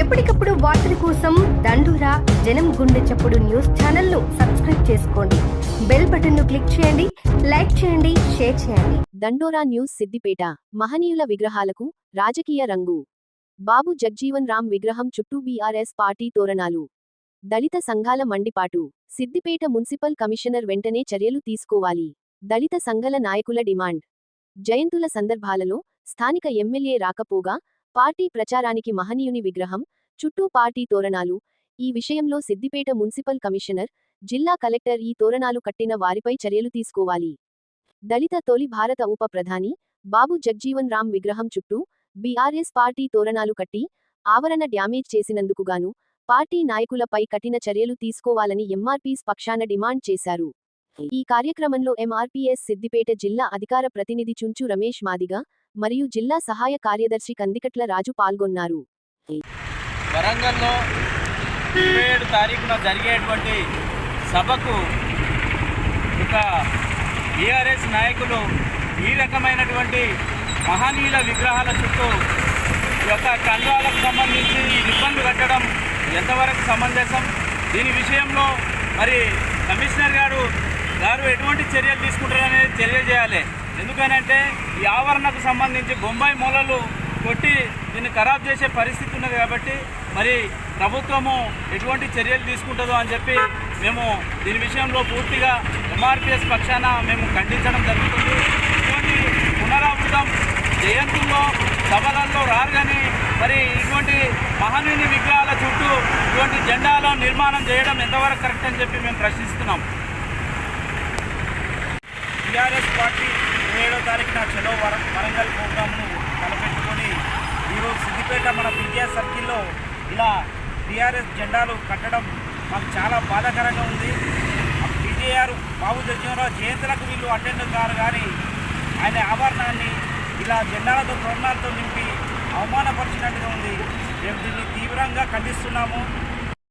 ఎప్పటికప్పుడు వార్తల కోసం దండూరా జనం గుండె చప్పుడు న్యూస్ ఛానల్ను సబ్స్క్రైబ్ చేసుకోండి. బెల్ బటన్ను క్లిక్ చేయండి లైక్ చేయండి షేర్ చేయండి. దండోరా న్యూస్ సిద్దిపేట మహనీయుల విగ్రహాలకు రాజకీయ రంగు. బాబు జగ్జీవన్ రామ్ విగ్రహం చుట్టూ బీఆర్ఎస్ పార్టీ తోరణాలు. దళిత సంఘాల మండిపాటు. సిద్దిపేట మున్సిపల్ కమిషనర్ వెంటనే చర్యలు తీసుకోవాలి. దళిత సంఘాల నాయకుల డిమాండ్. జయంతుల సందర్భాలలో స్థానిక ఎమ్మెల్యే రాకపోగా పార్టీ ప్రచారానికి మహనీయుని విగ్రహం చుట్టూ పార్టీ తోరణాలు ఈ విషయంలో సిద్దిపేట మున్సిపల్ కమిషనర్ జిల్లా కలెక్టర్ ఈ తోరణాలు కట్టిన వారిపై చర్యలు తీసుకోవాలి. దళిత తొలి భారత ఉప ప్రధాని బాబు జగ్జీవన్ రామ్ విగ్రహం చుట్టూ బీఆర్ఎస్ పార్టీ తోరణాలు కట్టి ఆవరణ డ్యామేజ్ చేసినందుకుగాను పార్టీ నాయకులపై కఠిన చర్యలు తీసుకోవాలని ఎంఆర్పీస్ పక్షాన డిమాండ్ చేశారు. ఈ కార్యక్రమంలో ఎంఆర్పీఎస్ సిద్దిపేట జిల్లా అధికార ప్రతినిధి చుంచు రమేష్ మాదిగా మరియు జిల్లా సహాయ కార్యదర్శి కందికట్ల రాజు పాల్గొన్నారు. వరంగల్లో ఇరవై ఏడు తారీఖున జరిగేటువంటి సభకు ఒక బీఆర్ఎస్ నాయకులు ఈ రకమైనటువంటి మహనీయుల విగ్రహాల చుట్టూ ఈ యొక్క కండువాలకు సంబంధించి ఈ కట్టడం ఎంతవరకు సమంజసం? దీని విషయంలో మరి కమిషనర్ గారు గారు ఎటువంటి చర్యలు తీసుకుంటారనేది తెలియజేయాలి. ఎందుకనంటే ఈ ఆవరణకు సంబంధించి బొంబాయి మూలలు కొట్టి దీన్ని ఖరాబ్ చేసే పరిస్థితి ఉన్నది కాబట్టి మరి ప్రభుత్వము ఎటువంటి చర్యలు తీసుకుంటుందో అని చెప్పి మేము దీని విషయంలో పూర్తిగా ఎంఆర్పిఎస్ పక్షాన మేము ఖండించడం జరుగుతుంది. ఇటువంటి పునరావృతం జయంతుల్లో సభలలో రారు కానీ మరి ఇటువంటి మహనీయుని విగ్రహాల చుట్టూ ఇటువంటి జెండాలో నిర్మాణం చేయడం ఎంతవరకు కరెక్ట్ అని చెప్పి మేము ప్రశ్నిస్తున్నాం. టీఆర్ఎస్ పార్టీ ఏడో తారీఖున చెలో వర వరంగల్ ప్రోగ్రామ్ను తలపెట్టుకొని ఈరోజు సిద్దిపేట మన విద్యా సర్కిల్లో ఇలా టీఆర్ఎస్ జెండాలు కట్టడం మాకు చాలా బాధాకరంగా ఉంది. పీటీఆర్ బాబు జగ్జీవనరావు జయంతులకు వీళ్ళు అటెండ్ కారు కానీ ఆయన ఆభరణాన్ని ఇలా జెండాలతో తోరణాలతో నింపి అవమానపరిచినట్టుగా ఉంది. మేము దీన్ని తీవ్రంగా ఖండిస్తున్నాము.